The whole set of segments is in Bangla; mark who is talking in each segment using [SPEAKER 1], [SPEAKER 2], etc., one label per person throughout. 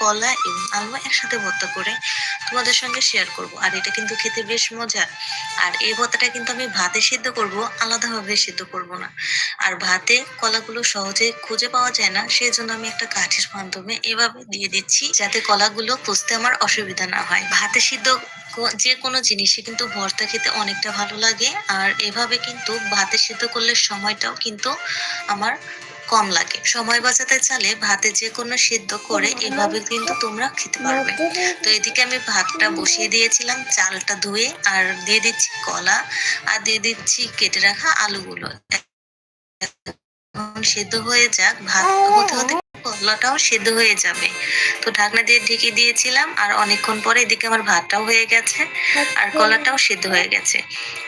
[SPEAKER 1] কলা এবং আলু একসাথে ভর্তা করে তোমাদের সঙ্গে শেয়ার করব। আর এটা কিন্তু খেতে বেশ মজার। আর এই ভর্তাটা কিন্তু আমি ভাতে সিদ্ধ করব, আলাদাভাবে সিদ্ধ করব না। আর ভাতে কলাগুলো সহজে খুঁজে পাওয়া যায় না সেই জন্য আমি একটা কাঠির মাধ্যমে এভাবে দিয়ে দিচ্ছি, যাতে কলাগুলো খুঁজতে আমার অসুবিধা না হয়। ভাতে সিদ্ধ যে কোনো জিনিসই কিন্তু ভর্তা খেতে অনেকটা ভালো লাগে। আর এভাবে কিন্তু ভাতে সিদ্ধ করলে সময়টাও কিন্তু আমার কম লাগে। সময় বাঁচাতে চালে ভাতে যে কোনো সিদ্ধ করে এভাবে কিন্তু তোমরা খেতে পারবে। তো এদিকে আমি ভাতটা বসিয়ে দিয়েছিলাম, চালটা ধুয়ে, আর দিয়ে দিচ্ছি কলা, আর দিয়ে দিচ্ছি কেটে রাখা আলুগুলো। সেদ্ধ হয়ে যাক, ভাত হতে হতে কলাটাও সেদ্ধ হয়ে যাবে। তো ঢাকনা দিয়ে ঢেকে দিয়েছিলাম আর অনেকক্ষণ পরে এদিকে আমার ভাতটাও হয়ে গেছে আর কলাটাও সেদ্ধ হয়ে গেছে।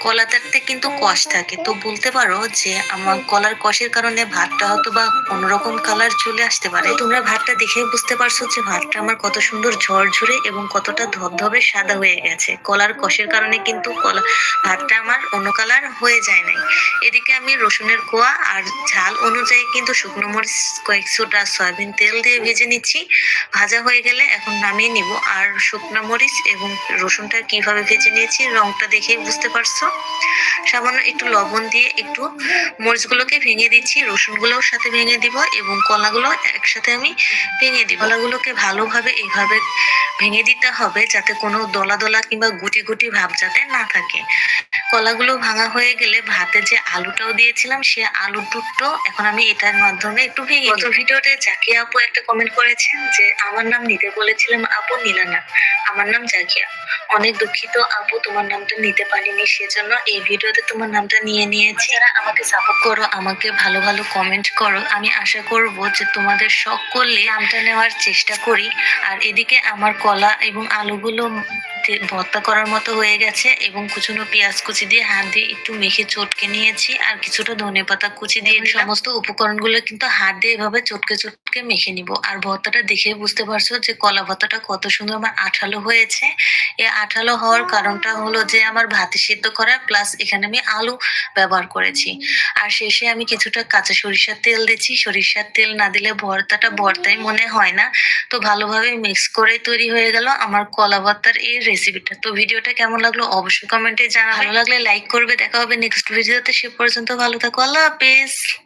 [SPEAKER 1] কলাটাতে কিন্তু কষ থাকে। তো বলতে পারো যে আমার কলার কষের কারণে ভাতটা হয়তো বা অন্যরকম কালার চলে আসতে পারে। তোমরা ভাতটা দেখে বুঝতে পারছ যে ভাতটা আমার কত সুন্দর ঝরঝরে এবং কতটা ধবধবে সাদা হয়ে গেছে। কলার কষের কারণে কিন্তু কলা ভাতটা আমার অন্য কালার হয়ে যায় নাই। এদিকে আমি রসুনের কোয়া আর ঝাল অনুযায়ী কিন্তু শুকনো মরিচ কয়েকশোটা সয়াবিন তেল দিয়ে ভেজে নিচ্ছি। ভাজা হয়ে গেলে এখন নামিয়ে নিব। আর শুকনো মরিচ এবং রসুনটা কীভাবে ভেজে নিয়েছি রংটা দেখেই বুঝতে পারছ? সামান্য একটু লবণ দিয়ে একটু মরিচগুলোকে ভেঙে দিচ্ছি। রসুনগুলোও সাথে ভেঙে দিব এবং কলাগুলো একসাথে আমি ভেঙে দিই কলাগুলোকে ভালোভাবে এইভাবে ভেঙে দিতে হবে যাতে কোনো দলা দলা কিংবা গুটি গুটি ভাব যাতে না থাকে। কলাগুলো ভাঙা হয়ে গেলে ভাতে যে আলুটাও দিয়েছিলাম সে আলু দুটো এখন আমি এটার মাধ্যমে একটু ভেঙে গত ভিডিওতে জাকিয়া আপু একটা কমেন্ট করেছেন যে আমার নাম নিতে বলেছিলাম আপু নীলানা। আমার নাম জাকিয়া। অনেক দুঃখিত আপু তোমার নামটা নিতে পারিনি সেজন্য এই ভিডিওতে তোমার নামটা নিয়ে নিয়েছি। যারা আমাকে সাপোর্ট করো আমাকে ভালো ভালো কমেন্ট করো আমি আশা করব যে তোমাদের শখ করলে নামটা নেওয়ার চেষ্টা করি। আর এদিকে আমার কলা এবং আলুগুলো ভর্তা করার মতো হয়ে গেছে এবং কুচুনো পেঁয়াজ কুচি দিয়ে হাত দিয়ে একটু মেখে চটকে নিয়েছি আর কিছুটা ধনে পাতা কুচি দিয়ে। সমস্ত উপকরণগুলো কিন্তু হাত দিয়ে এভাবে চটকে চটকে মেখে নিব? আর ভর্তাটা দেখে বুঝতে পারছ যে কলা ভর্তাটা কত সুন্দর আমার আঠালো হয়েছে। এই আঠালো হওয়ার কারণটা হলো যে আমার ভাতে সিদ্ধ করা প্লাস এখানে আমি আলু ব্যবহার করেছি। আর শেষে আমি কিছুটা কাঁচা সরিষার তেল দিচ্ছি সরিষার তেল না দিলে ভর্তাটা ভর্তাই মনে হয় না। তো ভালোভাবে মিক্স করে তৈরি হয়ে গেল আমার কলা ভর্তার এই রেসিপিটা তো ভিডিওটা কেমন লাগল অবশ্যই কমেন্টে জানা ভালো লাগলে লাইক করবে। দেখা হবে নেক্সট ভিডিওতে সে পর্যন্ত ভালো থাকো। আল্লাহ হাফেজ।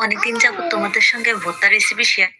[SPEAKER 1] অনেকদিন যাব তোমাদের সঙ্গে ভর্তা রেসিপি শেয়ার